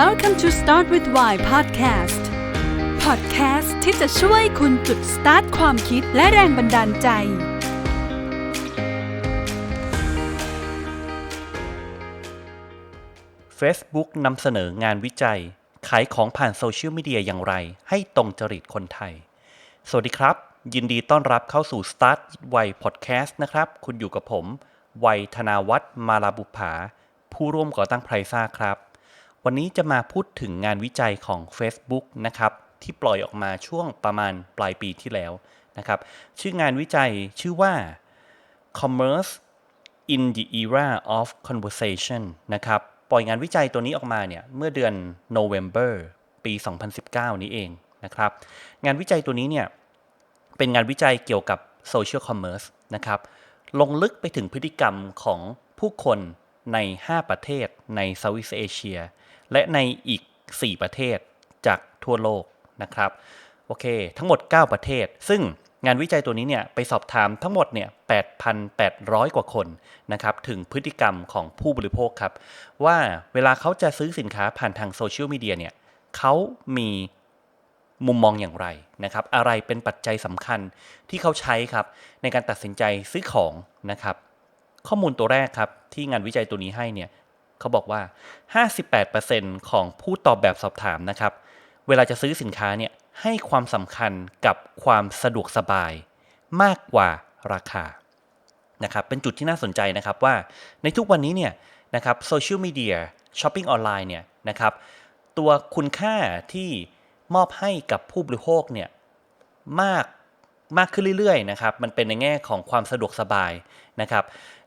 Welcome to Start with Why Podcast Podcast ที่จะช่วยคุณจุดสตาร์ทความคิดและแรงบันดาลใจ Facebook นำเสนองานวิจัย ขายของผ่านโซเชียลมีเดียอย่างไร ให้ตรงจริตคนไทย สวัสดีครับ ยินดีต้อนรับเข้าสู่ Start วัย Podcast นะครับ คุณอยู่กับผม วัยธนาวัฒน์มาลาบุภา ผู้ร่วมก่อตั้งไพรซ่าครับ วันนี้จะมาพูดถึงงานวิจัยของ Facebook นะครับที่ปล่อยออกมาช่วงประมาณปลายปีที่แล้วนะครับ ชื่องานวิจัยชื่อว่า Commerce in the era of conversation นะครับ ปล่อยงานวิจัยตัวนี้ออกมาเนี่ยเมื่อเดือน November ปี 2019 นี้เองนะครับ งานวิจัยตัวนี้เนี่ยเป็นงานวิจัยเกี่ยวกับ social commerce นะครับ ลงลึกไปถึงพฤติกรรมของผู้คนใน 5 ประเทศใน Southeast Asia และในอีก 4 ประเทศจากทั่วโลกนะครับโอเค ทั้งหมด 9 ประเทศ ซึ่งงานวิจัยตัวนี้เนี่ยไปสอบถามทั้งหมดเนี่ย 8,800 กว่าคนนะครับถึงพฤติกรรมของผู้บริโภคครับ ว่าเวลาเขาจะซื้อสินค้าผ่านทางโซเชียลมีเดียเนี่ยเขามีมุมมองอย่างไรนะครับ อะไรเป็นปัจจัยสำคัญที่เขาใช้ครับ ในการตัดสินใจซื้อของนะครับ ข้อมูลตัวแรกครับ ที่งานวิจัยตัวนี้ให้เนี่ย เขาบอกว่า 58%ของผู้ตอบแบบสอบถามนะครับ เวลาจะซื้อสินค้าเนี่ยให้ความสำคัญกับความสะดวกสบายมากกว่าราคานะครับเป็นจุดที่น่าสนใจนะครับว่าในทุกวันนี้เนี่ยนะครับโซเชียลมีเดียช้อปปิ้งออนไลน์เนี่ยนะครับตัวคุณค่าที่มอบให้กับผู้บริโภคเนี่ยมากมากขึ้นเรื่อยๆนะครับมันเป็นในแง่ของความสะดวกสบายนะครับ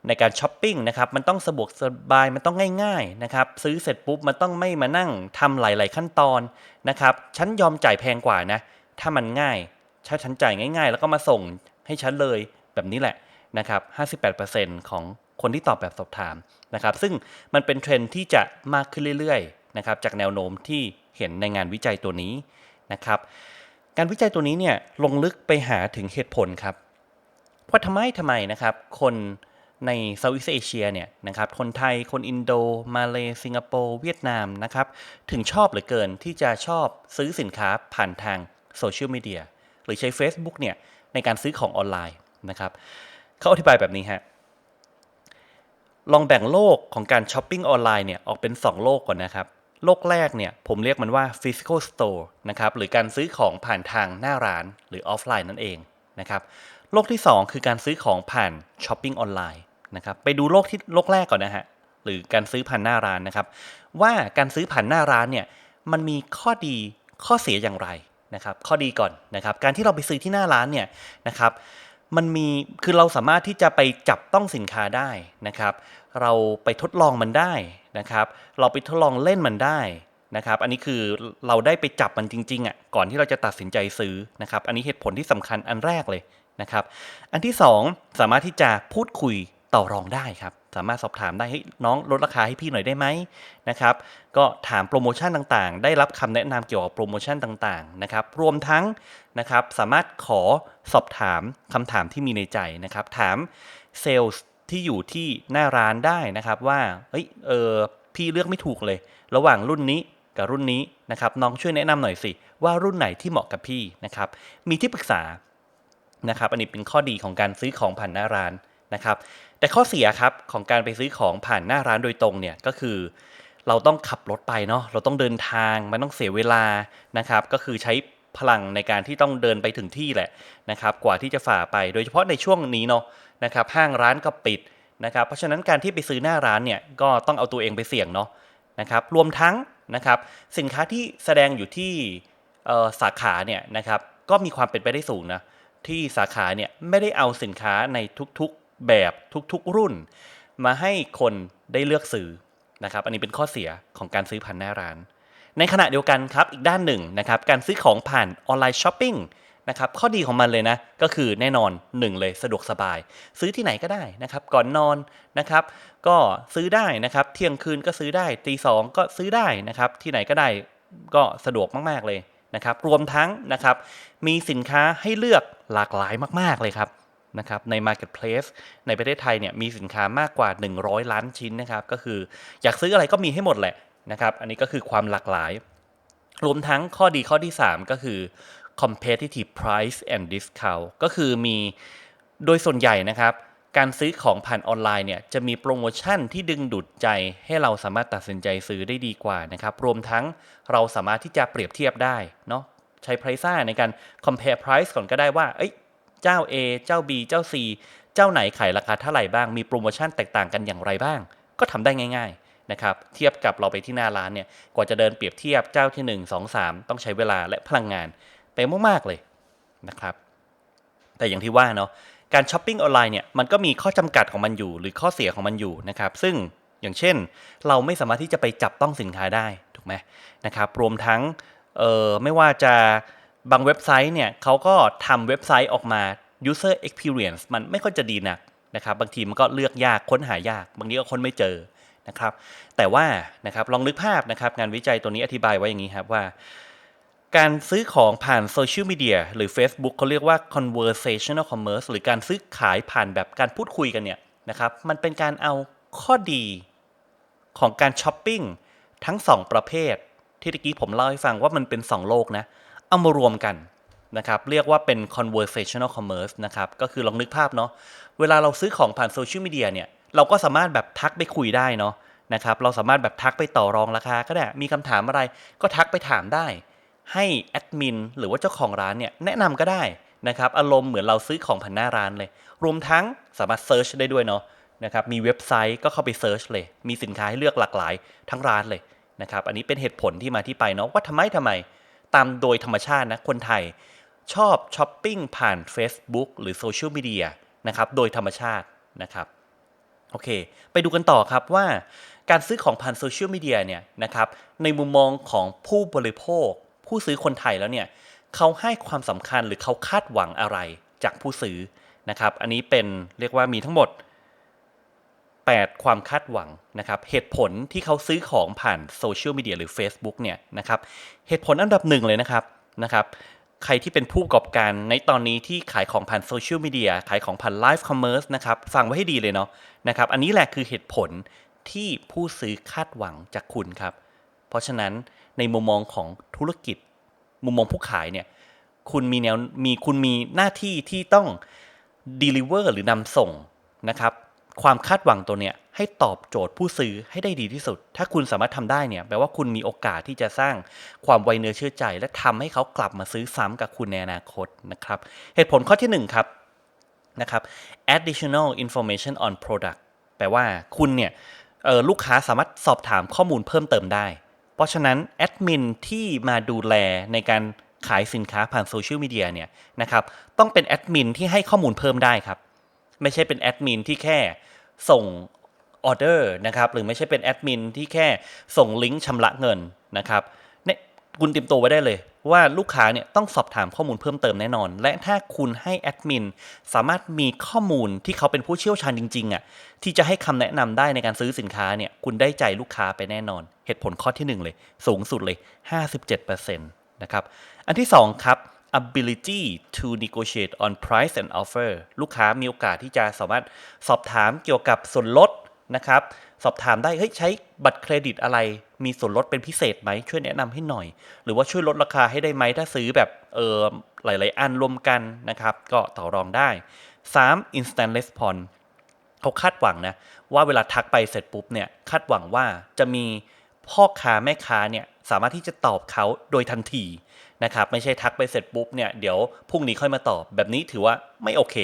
ในการช้อปปิ้งนะครับมันต้องสะดวกสบายมันต้องง่ายๆนะครับซื้อเสร็จปุ๊บมันต้องไม่มานั่งทำหลาย ๆขั้นตอนนะครับฉันยอมจ่ายแพงกว่านะถ้ามันง่ายถ้าฉันจ่ายง่าย ๆ แล้วก็มาส่งให้ฉันเลยแบบนี้แหละนะครับ58%ของคนที่ตอบแบบสอบถามนะครับ ซึ่งมันเป็นเทรนด์ที่จะมากขึ้นเรื่อยๆนะครับจากแนวโน้มที่เห็นในงานวิจัยตัวนี้นะครับ การวิจัยตัวนี้เนี่ยลงลึกไปหาถึงเหตุผลครับว่าทำไมทำไมนะครับ คน ในเซาท์อีสเอเชียเนี่ยนะครับคนไทยคนอินโด มาเลสิงคโปร์เวียดนามนะครับถึงชอบเหลือเกินที่จะชอบซื้อสินค้าผ่านทางโซเชียลมีเดียหรือใช้ Facebook เนี่ยในการซื้อของออนไลน์นะครับเขาอธิบายแบบนี้ฮะลองแบ่งโลกของการช้อปปิ้งออนไลน์เนี่ยออกเป็น 2 โลกก่อนนะครับโลกแรกเนี่ยผมเรียกมันว่า physical store นะครับหรือการซื้อของผ่านทางหน้าร้านหรือออฟไลน์นั่นเองนะครับ โลกที่ 2 คือการซื้อของผ่านช้อปปิ้งออนไลน์นะครับไปดูโลกที่โลกแรกก่อนนะฮะหรือการซื้อผ่านหน้าร้านนะครับ ว่าการซื้อผ่านหน้าร้านเนี่ยมันมีข้อดีข้อเสียอย่างไรนะครับข้อดีก่อนนะครับการที่เราไปซื้อที่หน้าร้านเนี่ยนะครับมันมีคือเราสามารถที่จะไปจับต้องสินค้าได้นะครับ เราไปทดลองมันได้นะครับ เราไปทดลองเล่นมันได้นะครับ อันนี้คือเราได้ไปจับมันจริงๆอะก่อนที่เราจะตัดสินใจซื้อนะครับ อันนี้เหตุผลที่สำคัญอันแรกเลย นะครับ อันที่ 2 สามารถที่จะพูดคุยต่อรองได้ครับ สามารถสอบถามได้ให้น้องลดราคาให้พี่หน่อยได้ไหมนะครับ ก็ถามโปรโมชั่นต่างๆ ได้รับคำแนะนำเกี่ยวกับโปรโมชั่นต่างๆนะครับ รวมทั้งนะครับสามารถขอสอบถามคำถามที่มีในใจนะครับ ถามเซลล์ที่อยู่ที่หน้าร้านได้นะครับว่าเฮ้ยเออพี่เลือกไม่ถูกเลย ระหว่างรุ่นนี้กับรุ่นนี้นะครับน้องช่วยแนะนำหน่อยสิ ว่ารุ่นไหนที่เหมาะกับพี่นะครับมีที่ปรึกษา นะครับ อันนี้เป็นข้อดีของการซื้อของผ่านหน้าร้านนะครับ แต่ข้อเสียครับของการไปซื้อของผ่านหน้าร้านโดยตรงเนี่ยก็คือ เราต้องขับรถไปเนาะเราต้องเดินทางมันต้องเสียเวลานะครับ ก็คือใช้พลังในการที่ต้องเดินไปถึงที่แหละนะครับ กว่าที่จะฝ่าไปโดยเฉพาะในช่วงนี้เนาะนะครับห้างร้านก็ปิดนะครับเพราะฉะนั้นการที่ไปซื้อหน้าร้านเนี่ยก็ต้องเอาตัวเองไปเสี่ยงเนาะนะครับรวมทั้งนะครับสินค้าที่แสดงอยู่ที่สาขาเนี่ยนะครับก็มีความเป็นไปได้สูงนะ ที่สาขาเนี่ยไม่ได้เอาสินค้าในทุกๆแบบทุกๆรุ่น มาให้คนได้เลือกซื้อนะครับ อันนี้เป็นข้อเสียของการซื้อผ่านหน้าร้าน ในขณะเดียวกันครับอีกด้านหนึ่งนะครับการซื้อของผ่านออนไลน์ช้อปปิ้งนะครับข้อดีของมันเลยนะก็คือแน่นอน 1 เลยสะดวกสบาย ซื้อที่ไหนก็ได้นะครับ ก่อนนอนนะครับ ก็ซื้อได้นะครับ เที่ยงคืนก็ซื้อได้ตีสองก็ซื้อได้นะครับ ที่ไหนก็ได้ก็สะดวกมากๆเลย นะครับรวมทั้งนะครับมีสินค้าให้เลือกหลากหลายมาก ๆ เลยครับนะครับใน Marketplace ในประเทศไทยเนี่ยมีสินค้ามากกว่า 100 ล้านชิ้นนะครับก็คืออยากซื้ออะไรก็มีให้หมดแหละนะครับอันนี้ก็คือความหลากหลาย รวมทั้งข้อดีข้อที่ 3 ก็คือ competitive price and discount ก็คือมีโดยส่วนใหญ่นะครับ การซื้อของผ่านออนไลน์เนี่ยจะมีโปรโมชั่นที่ดึงดูดใจให้เราสามารถตัดสินใจซื้อได้ดีกว่านะครับ รวมทั้งเราสามารถที่จะเปรียบเทียบได้เนาะใช้ Price ในการ compare price ก่อนก็ได้ว่า เอ้ยเจ้า A เจ้า B เจ้า C เจ้าไหนขายราคาเท่าไหร่บ้างมีโปรโมชั่นแตกต่างกันอย่างไรบ้าง ก็ทำได้ง่าย ๆนะครับ เทียบกับเราไปที่หน้าร้านเนี่ยกว่าจะเดินเปรียบเทียบเจ้าที่ 1 2 3 ต้องใช้เวลาและพลังงานไปมากๆเลยนะครับ แต่อย่างที่ว่าเนาะ การช้อปปิ้งออนไลน์เนี่ยมันก็มีข้อจำกัดของมันอยู่ หรือข้อเสียของมันอยู่นะครับ ซึ่งอย่างเช่น เราไม่สามารถที่จะไปจับต้องสินค้าได้ถูกไหมนะครับ รวมทั้งเอ่อไม่ว่าจะบางเว็บไซต์เนี่ยเขาก็ทำเว็บไซต์ออกมา user experience มันไม่ค่อยจะดีนักนะครับบางทีมันก็เลือกยากค้นหายาก บางทีก็ค้นไม่เจอนะครับ แต่ว่านะครับลองนึกภาพนะครับงานวิจัยตัวนี้อธิบายไว้อย่างนี้ครับว่า การซื้อของผ่านโซเชียลมีเดียหรือ Facebook เขาเรียกว่า conversational commerce หรือการซื้อขายผ่านแบบการพูดคุยกันเนี่ยนะครับ มันเป็นการเอาข้อดีของการช้อปปิ้งทั้ง 2 ประเภท ที่ตะกี้ผมเล่าให้ฟังว่ามันเป็น 2 โลกนะ เอามารวมกันนะครับ เรียกว่าเป็น conversational commerce นะครับ ก็คือลองนึกภาพเนาะ เวลาเราซื้อของผ่านโซเชียลมีเดียเนี่ย เราก็สามารถแบบทักไปคุยได้เนาะนะครับ เราสามารถแบบทักไปต่อรองราคาก็ได้ มีคำถามอะไรก็ทักไปถามได้ ให้แอดมินหรือว่าเจ้าของร้านเนี่ยแนะนำก็ได้นะครับอารมณ์เหมือนเราซื้อของผ่านหน้าร้านเลย รวมทั้งสามารถเซิร์ชได้ด้วยเนาะนะครับมีเว็บไซต์ก็เข้าไปเซิร์ชเลย มีสินค้าให้เลือกหลากหลายทั้งร้านเลยนะครับอันนี้เป็นเหตุผลที่มาที่ไปเนาะว่าทำไมทำไม ตามโดยธรรมชาตินะคนไทยชอบช้อปปิ้งผ่าน Facebook หรือโซเชียลมีเดียนะครับโดยธรรมชาตินะครับโอเค ไปดูกันต่อครับว่า การซื้อของผ่านโซเชียลมีเดียเนี่ยนะครับในมุมมองของผู้บริโภค ผู้ซื้อคนไทยแล้วเนี่ยเขาให้ความสำคัญหรือเขาคาดหวังอะไรจากผู้ซื้อนะครับ อันนี้เป็นเรียกว่ามีทั้งหมด 8 ความคาดหวังนะครับ เหตุผลที่เขาซื้อของผ่านโซเชียลมีเดียหรือ Facebook เนี่ยนะครับ เหตุผลอันดับหนึ่งเลยนะครับนะครับ ใครที่เป็นผู้ประกอบการในตอนนี้ที่ขายของผ่านโซเชียลมีเดียขายของผ่านไลฟ์คอมเมอร์สนะครับฟังไว้ให้ดีเลยเนาะนะครับ อันนี้แหละคือเหตุผลที่ผู้ซื้อคาดหวังจากคุณครับ เพราะฉะนั้น ในมุมมองของธุรกิจ มุมมองผู้ขายเนี่ยคุณมีแนวมีคุณมีหน้าที่ที่ต้อง deliver หรือนำส่งนะครับ ความคาดหวังตัวเนี้ยให้ตอบโจทย์ผู้ซื้อให้ได้ดีที่สุด ถ้าคุณสามารถทำได้เนี่ยแปลว่าคุณมีโอกาสที่จะสร้างความไวเนื้อเชื่อใจ และทำให้เขากลับมาซื้อซ้ำกับคุณในอนาคตนะครับ เหตุผลข้อที่1ครับนะครับ additional information on product แปลว่าคุณเนี่ยลูกค้าสามารถสอบถามข้อมูลเพิ่มเติมได้ เพราะฉะนั้นแอดมินที่มาดูแลในการขายสินค้าผ่านโซเชียลมีเดียเนี่ยนะครับต้องเป็นแอดมินที่ให้ข้อมูลเพิ่มได้ครับ ไม่ใช่เป็นแอดมินที่แค่ส่งออเดอร์นะครับหรือไม่ใช่เป็นแอดมินที่แค่ส่งลิงก์ชำระเงินนะครับเนี่ยคุณเตรียมตัวไว้ได้เลย ว่าลูกค้าเนี่ยต้องสอบถามข้อมูลเพิ่มเติมแน่นอน และถ้าคุณให้แอดมินสามารถมีข้อมูลที่เขาเป็นผู้เชี่ยวชาญจริงๆอะที่จะให้คำแนะนำได้ในการซื้อสินค้าเนี่ยคุณได้ใจลูกค้าไปแน่นอน เหตุผลข้อที่หนึ่งเลย สูงสุดเลย 57%นะครับอันที่สองครับ ability to negotiate on price and offer ลูกค้ามีโอกาสที่จะสามารถสอบถามเกี่ยวกับส่วนลดนะครับ สอบถามได้เฮ้ยใช้บัตรเครดิตอะไร มีส่วนลดเป็นพิเศษไหมช่วยแนะนำให้หน่อย หรือว่าช่วยลดราคาให้ได้ไหมถ้าซื้อแบบเออหลาย ๆ อันรวมกันนะครับ ก็ต่อรองได้ 3. instant response เขาคาดหวังนะว่าเวลาทักไปเสร็จปุ๊บเนี่ยคาดหวังว่าจะมีพ่อค้าแม่ค้าเนี่ยสามารถที่จะตอบเขาโดยทันทีนะครับไม่ใช่ทักไปเสร็จปุ๊บเนี่ยเดี๋ยวพรุ่งนี้ค่อยมาตอบแบบนี้ถือว่าไม่โอเค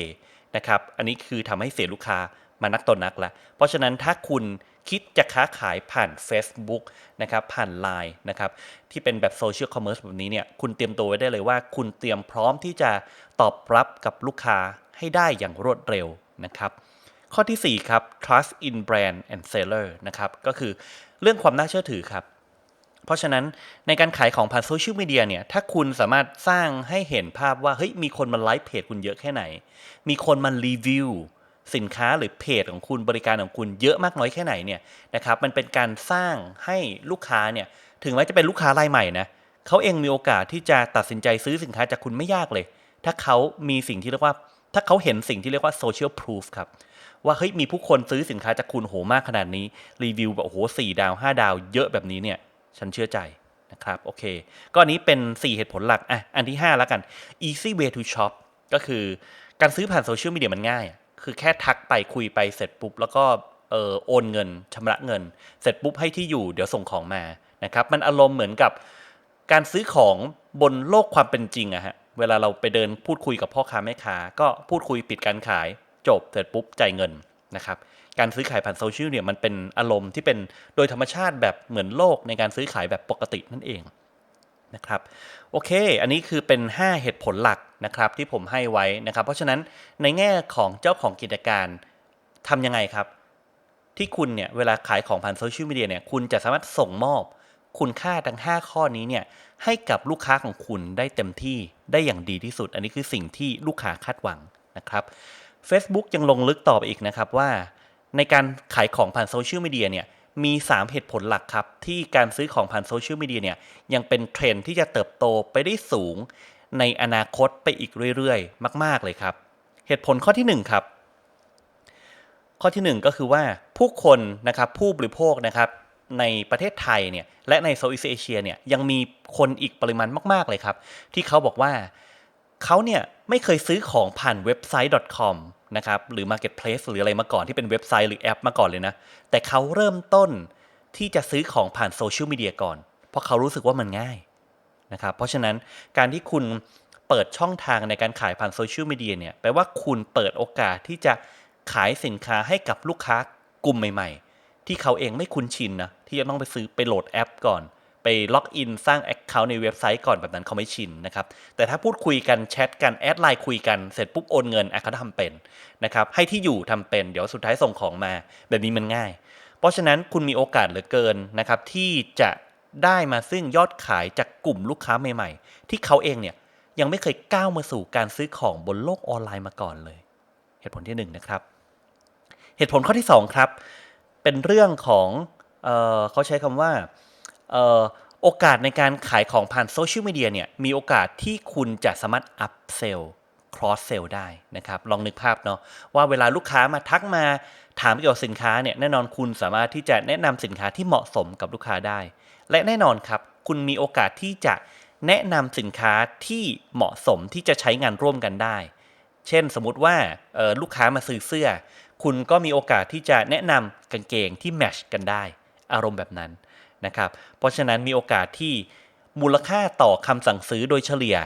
นะครับอันนี้คือทำให้เสียลูกค้ามานักต่อนนักละเพราะฉะนั้นถ้าคุณ คิดจะค้าขายผ่าน Facebook นะครับผ่าน Line นะครับที่เป็นแบบโซเชียลคอมเมอร์สแบบนี้เนี่ยคุณเตรียมตัวไว้ได้เลยว่า คุณเตรียมพร้อมที่จะตอบรับกับลูกค้าให้ได้อย่างรวดเร็วนะครับข้อที่ 4 ครับ trust in brand and seller นะครับก็คือเรื่องความน่าเชื่อถือครับ เพราะฉะนั้นในการขายของผ่านโซเชียลมีเดียเนี่ยถ้าคุณสามารถสร้างให้เห็นภาพว่าเฮ้ยมีคนมาไลฟ์เพจคุณเยอะแค่ไหน มีคนมารีวิว สินค้าหรือเพจของคุณบริการของคุณเยอะมากน้อยแค่ไหนเนี่ยนะครับมันเป็นการสร้างให้ลูกค้าเนี่ยถึงแม้จะเป็นลูกค้ารายใหม่นะเขาเองมีโอกาสที่จะตัดสินใจซื้อสินค้าจากคุณไม่ยากเลย ถ้าเขามีสิ่งที่เรียกว่า ถ้าเขาเห็นสิ่งที่เรียกว่า social proof ครับว่าเฮ้ยมีผู้คนซื้อสินค้าจากคุณโหมากขนาดนี้รีวิวแบบโอ้โหสี่ดาวห้าดาวเยอะแบบนี้เนี่ยฉันเชื่อใจนะครับโอเคก็อันนี้เป็น 4 เหตุผลหลักอะอันที่ 5 แล้วกัน easy way to shop ก็คือการซื้อผ่านโซเชียลมีเดียมันง่าย คือแค่ทักไปคุยไปเสร็จปุ๊บ แล้วก็เออโอนเงินชำระเงิน เสร็จปุ๊บให้ที่อยู่เดี๋ยวส่งของมานะครับ มันอารมณ์เหมือนกับการซื้อของบนโลกความเป็นจริงอะฮะเวลาเราไปเดินพูดคุยกับพ่อค้าแม่ค้าก็พูดคุยปิดการขายจบเสร็จปุ๊บจ่ายเงินนะครับการซื้อขายผ่านโซเชียลเนี่ยมันเป็นอารมณ์ที่เป็นโดยธรรมชาติแบบเหมือนโลกในการซื้อขายแบบปกตินั่นเอง นะครับโอเค อันนี้คือเป็น 5 เหตุผลหลักนะครับที่ผมให้ไว้นะครับ เพราะฉะนั้นในแง่ของเจ้าของกิจการทำยังไงครับ ที่คุณเนี่ยเวลาขายของผ่านโซเชียลมีเดียเนี่ยคุณจะสามารถส่งมอบคุณค่าทั้ง 5 ข้อนี้เนี่ยให้กับลูกค้าของคุณได้เต็มที่ได้อย่างดีที่สุด อันนี้คือสิ่งที่ลูกค้าคาดหวังนะครับ Facebook ยังลงลึกต่อไปอีกนะครับว่า ในการขายของผ่านโซเชียลมีเดียเนี่ย มี 3 เหตุผลหลักครับ ที่การซื้อของผ่านโซเชียลมีเดียเนี่ยยังเป็นเทรนที่จะเติบโตไปได้สูง ในอนาคตไปอีกเรื่อยๆ มาก ๆ เลยครับ เหตุผลข้อที่ 1 ครับ ข้อที่ 1 ก็คือว่าผู้คนนะครับผู้บริโภคนะครับในประเทศไทยเนี่ยและในโซล e ์เอเชียเนี่ยยังมีคนอีกปริมาณมาก ๆ เลยครับ ที่เขาบอกว่า เขาเนี่ยไม่เคยซื้อของผ่านเว็บไซต์ .com นะครับหรือ Marketplace หรืออะไรมาก่อนที่เป็นเว็บไซต์หรือแอปมาก่อนเลยนะ แต่เขาเริ่มต้นที่จะซื้อของผ่านโซเชียลมีเดียก่อน เพราะเขารู้สึกว่ามันง่ายนะครับเพราะฉะนั้นการที่คุณเปิดช่องทางในการขายผ่านโซเชียลมีเดียเนี่ยแปลว่าคุณเปิดโอกาสที่จะขายสินค้าให้กับลูกค้ากลุ่มใหม่ ๆ ที่เขาเองไม่คุ้นชินนะที่จะต้องไปซื้อไปโหลดแอปก่อน ไปล็อกอินสร้าง Account ในเว็บไซต์ก่อนแบบนั้นเขาไม่ชินนะครับ แต่ถ้าพูดคุยกันแชทกันแอดไลน์คุยกันเสร็จปุ๊บโอนเงินอะเขาทำเป็นนะครับ ให้ที่อยู่ทำเป็นเดี๋ยวสุดท้ายส่งของมาแบบนี้มันง่าย เพราะฉะนั้นคุณมีโอกาสเหลือเกินนะครับที่จะได้มาซึ่งยอดขายจากกลุ่มลูกค้าใหม่ ๆ ที่เขาเองเนี่ยยังไม่เคยก้าวมาสู่การซื้อของบนโลกออนไลน์มาก่อนเลย เหตุผลที่หนึ่งนะครับ เหตุผลข้อที่สองครับ เป็นเรื่องของเออเขาใช้คำว่า โอกาสในการขายของผ่านโซเชียลมีเดียเนี่ยมีโอกาสที่คุณจะสามารถอัพเซล cross sell ได้นะครับ ลองนึกภาพเนาะว่าเวลาลูกค้ามาทักมาถามเกี่ยวกับสินค้าเนี่ยแน่นอนคุณสามารถที่จะแนะนำสินค้าที่เหมาะสมกับลูกค้าได้ และแน่นอนครับ คุณมีโอกาสที่จะแนะนำสินค้าที่เหมาะสมที่จะใช้งานร่วมกันได้ เช่นสมมติว่าออลูกค้ามาซื้อเสื้อ คุณก็มีโอกาสที่จะแนะนำกางเกงที่แมชกันได้ อารมณ์แบบนั้น นะครับ เพราะฉะนั้นมีโอกาสที่มูลค่าต่อคำสั่งซื้อโดยเฉลี่ย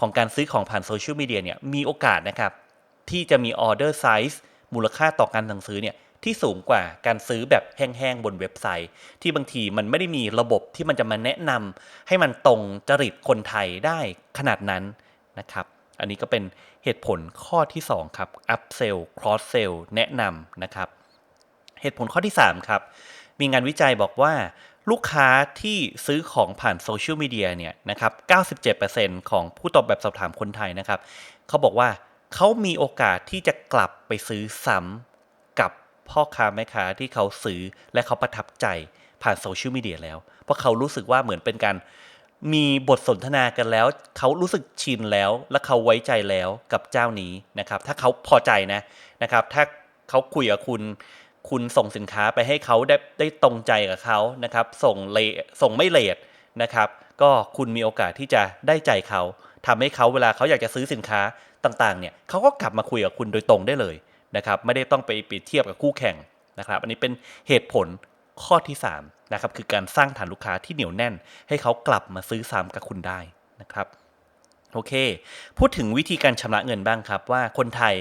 ของการซื้อของผ่านโซเชียลมีเดียเนี่ยมีโอกาสนะครับที่จะมีออเดอร์ไซส์มูลค่าต่อการสั่งซื้อเนี่ยที่สูงกว่าการซื้อแบบแห้งๆ บนเว็บไซต์ ที่บางทีมันไม่ได้มีระบบที่มันจะมาแนะนำให้มันตรงจริตคนไทยได้ขนาดนั้นนะครับ อันนี้ก็เป็นเหตุผลข้อที่ 2 ครับ up sell cross sell แนะนำนะครับ เหตุผลข้อที่ 3 ครับ มีงานวิจัยบอกว่า ลูกค้าที่ซื้อของผ่านโซเชียลมีเดียเนี่ยนะครับ 97%ของผู้ตอบแบบสอบถามคนไทยนะครับ เขาบอกว่าเขามีโอกาสที่จะกลับไปซื้อซ้ำกับพ่อค้าแม่ค้าที่เขาซื้อและเขาประทับใจผ่านโซเชียลมีเดียแล้ว เพราะเขารู้สึกว่าเหมือนเป็นการมีบทสนทนากันแล้ว เขารู้สึกชินแล้ว และเขาไว้ใจแล้วกับเจ้านี้นะครับ ถ้าเขาพอใจนะนะครับ ถ้าเขาคุยกับคุณ คุณส่งสินค้าไปให้เขาได้ได้ตรงใจกับเขานะครับ ส่งเลส่งไม่เลทนะครับ ก็คุณมีโอกาสที่จะได้ใจเขาทำให้เขาเวลาเขาอยากจะซื้อสินค้าต่างๆเนี่ยเขาก็กลับมาคุยกับคุณโดยตรงได้เลยนะครับ ไม่ได้ต้องไปเปรียบเทียบกับคู่แข่งนะครับ อันนี้เป็นเหตุผลข้อที่3นะครับคือการสร้างฐานลูกค้าที่เหนียวแน่น ให้เขากลับมาซื้อซ้ำกับคุณได้นะครับโอเค พูดถึงวิธีการชำระเงินบ้างครับว่าคนไทย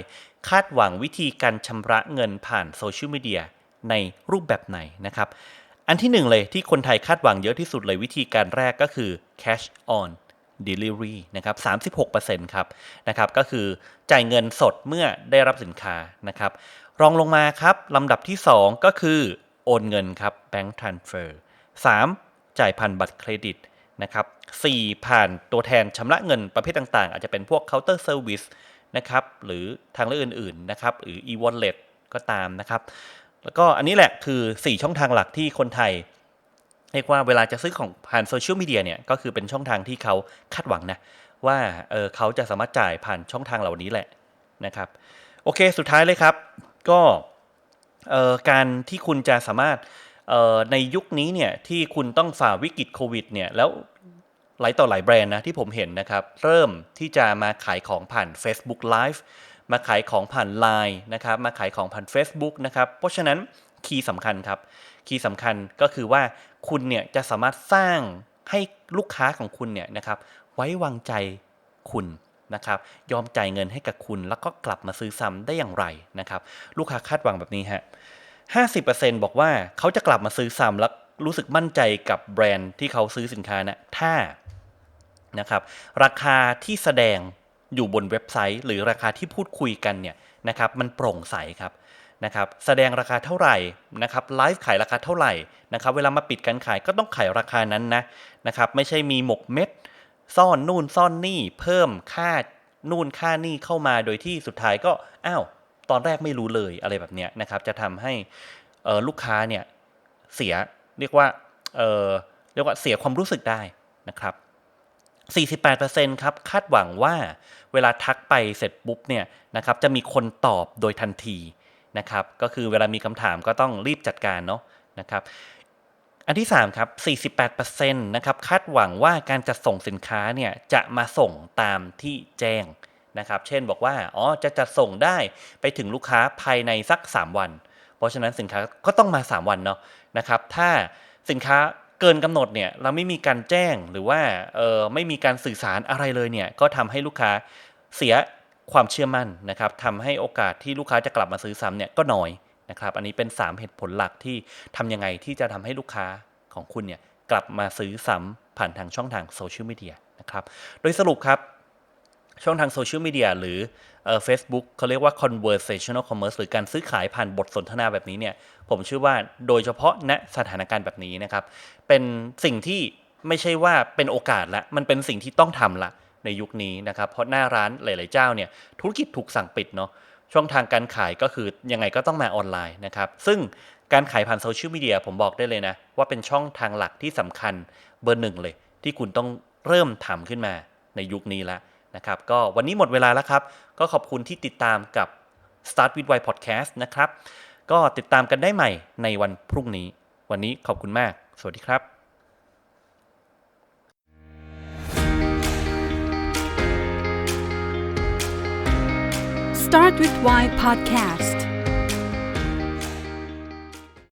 คาดหวังวิธีการชำระเงินผ่านโซเชียลมีเดียในรูปแบบไหนนะครับ อันที่หนึ่งเลยที่คนไทยคาดหวังเยอะที่สุดเลยวิธีการแรกก็คือ cash on delivery นะครับ 36%ครับ นะครับ ก็คือจ่ายเงินสดเมื่อได้รับสินค้านะครับ รองลงมาครับ ลำดับที่ 2 ก็คือ โอนเงินครับ bank transfer 3. จ่ายผ่านบัตรเครดิตนะครับ 4. ผ่านตัวแทนชำระเงินประเภทต่างๆ อาจจะเป็นพวก counter service นะครับหรือทางเลือกอื่นๆนะครับหรือ e-wallet ก็ตามนะครับ แล้วก็อันนี้แหละคือ 4 ช่องทางหลักที่คนไทยเรียกว่าเวลาจะซื้อของผ่านโซเชียลมีเดียเนี่ยก็คือเป็นช่องทางที่เขาคาดหวังนะว่าเออเขาจะสามารถจ่ายผ่านช่องทางเหล่านี้แหละนะครับโอเคสุดท้ายเลยครับ ก็เอ่อการที่คุณจะสามารถเออในยุคนี้เนี่ยที่คุณต้องฝ่าวิกฤตโควิดเนี่ยแล้ว หลายต่อหลายแบรนด์นะที่ผมเห็นนะครับ เริ่มที่จะมาขายของผ่าน Facebook Live มาขายของผ่าน Line นะครับมาขายของผ่าน Facebook นะครับ เพราะฉะนั้นคีย์สำคัญครับ คีย์สำคัญก็คือว่าคุณเนี่ยจะสามารถสร้างให้ลูกค้าของคุณเนี่ยนะครับ ไว้วางใจคุณนะครับ ยอมจ่ายเงินให้กับคุณ แล้วก็กลับมาซื้อซ้ำได้อย่างไรนะครับ ลูกค้าคาดหวังแบบนี้ฮะ50%บอกว่าเขาจะกลับมาซื้อซ้ำแล้วรู้สึกมั่นใจกับแบรนด์ที่เขาซื้อสินค้านะถ้า นะครับ ราคาที่แสดงอยู่บนเว็บไซต์ หรือราคาที่พูดคุยกันเนี่ยนะครับมันโปร่งใสครับนะครับแสดงราคาเท่าไหร่นะครับไลฟ์ขายราคาเท่าไหร่นะครับเวลามาปิดการขายก็ต้องขายราคานั้นนะนะครับไม่ใช่มีหมกเม็ด ซ่อนนู่นซ่อนนี่เพิ่มค่านู่นค่านี่เข้ามาโดยที่สุดท้ายก็อ้าวตอนแรกไม่รู้เลยอะไรแบบเนี้ยนะครับจะทำให้เออลูกค้าเนี่ยเสียเรียกว่าเออเรียกว่าเสียความรู้สึกได้นะครับ 48%ครับคาดหวังว่าเวลาทักไปเสร็จปุ๊บเนี่ยนะครับจะมีคนตอบโดยทันทีนะครับก็คือเวลามีคำถามก็ต้องรีบจัดการเนาะนะครับอันที่3ครับ48%นะครับคาดหวังว่าการจัดส่งสินค้าเนี่ยจะมาส่งตามที่แจ้งนะครับเช่นบอกว่าอ๋อจะจัดส่งได้ไปถึงลูกค้าภายในสัก 3 วัน เพราะฉะนั้นสินค้าก็ต้องมา 3 วันเนาะนะครับถ้าสินค้า เกินกำหนดเนี่ยเราไม่มีการแจ้งหรือว่าเออไม่มีการสื่อสารอะไรเลยเนี่ยก็ทำให้ลูกค้าเสียความเชื่อมั่นนะครับทำให้โอกาสที่ลูกค้าจะกลับมาซื้อซ้ำเนี่ยก็น้อยนะครับอันนี้เป็น 3 เหตุผลหลักที่ทำยังไงที่จะทำให้ลูกค้าของคุณเนี่ยกลับมาซื้อซ้ำผ่านทางช่องทางโซเชียลมีเดียนะครับโดยสรุปครับ ช่องทางโซเชียลมีเดียหรือเอ่อ Facebook เขาเรียกว่า conversational commerce หรือการซื้อขายผ่านบทสนทนาแบบนี้เนี่ยผมเชื่อว่าโดยเฉพาะณสถานการณ์แบบนี้นะครับ เป็นสิ่งที่ไม่ใช่ว่าเป็นโอกาสละมันเป็นสิ่งที่ต้องทำละในยุคนี้นะครับ เพราะหน้าร้านหลาย ๆ เจ้าเนี่ยธุรกิจถูกสั่งปิดเนาะช่องทางการขายก็คือยังไงก็ต้องมาออนไลน์นะครับ ซึ่งการขายผ่านโซเชียลมีเดียผมบอกได้เลยนะ ว่าเป็นช่องทางหลักที่สำคัญเบอร์หนึ่งเลย ที่คุณต้องเริ่มทำขึ้นมาในยุคนี้แล้ว นะครับ ก็วันนี้หมดเวลาแล้วครับ ก็ขอบคุณที่ติดตามกับ Start with Why Podcast นะครับ ก็ติดตามกันได้ใหม่ในวันพรุ่งนี้ วันนี้ขอบคุณมาก สวัสดีครับ Start with Why Podcast